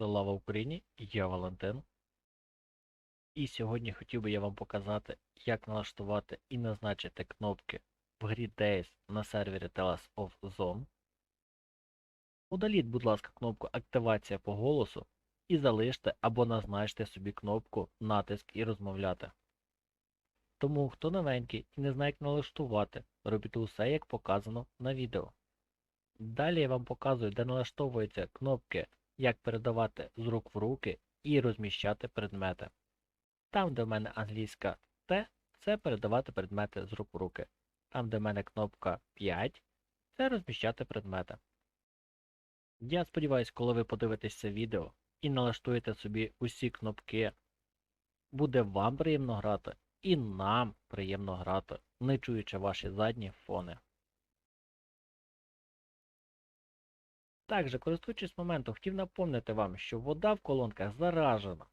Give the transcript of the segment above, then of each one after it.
Слава Україні! Я Валентин. І сьогодні хотів би я вам показати, як налаштувати і назначити кнопки в грі Days на сервері Tales of Zone. Удаліть, будь ласка, кнопку Активація по голосу і залиште або назначте собі кнопку Натиск і розмовляти. Тому, хто новенький і не знає, як налаштувати, робіть усе, як показано на відео. Далі я вам показую, де налаштовуються кнопки як передавати з рук в руки і розміщати предмети. Там, де в мене англійська Т, це передавати предмети з рук в руки. Там, де в мене кнопка 5, це розміщати предмети. Я сподіваюся, коли ви подивитесь це відео і налаштуєте собі усі кнопки, буде вам приємно грати і нам приємно грати, не чуючи ваші задні фони. Також, користуючись моментом, хотів напомнити вам, що вода в колонках заражена.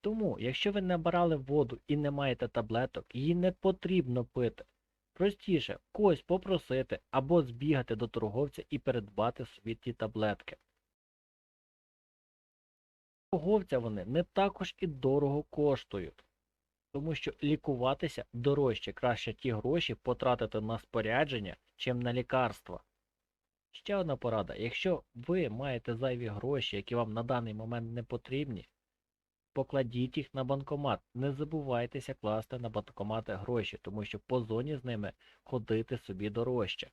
Тому, якщо ви набирали воду і не маєте таблеток, її не потрібно пити. Простіше когось попросити або збігати до торговця і передбати собі ті таблетки. Торговця вони не також і дорого коштують, тому що лікуватися дорожче, краще ті гроші потратити на спорядження, чим на лікарства. Ще одна порада. Якщо ви маєте зайві гроші, які вам на даний момент не потрібні, покладіть їх на банкомат. Не забувайтеся класти на банкомати гроші, тому що по зоні з ними ходити собі дорожче.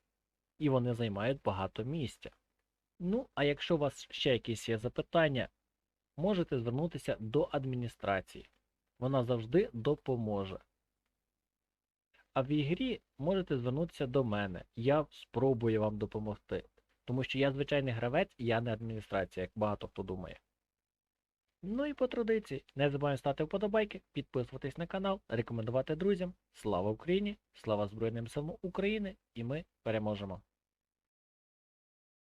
І вони займають багато місця. Ну, а якщо у вас ще якісь є запитання, можете звернутися до адміністрації. Вона завжди допоможе. А в ігрі можете звернутися до мене. Я спробую вам допомогти. Тому що я звичайний гравець і я не адміністрація, як багато хто думає. Ну і по традиції, не забуваємо ставити вподобайки, підписуватись на канал, рекомендувати друзям. Слава Україні! Слава Збройним силам України! І ми переможемо!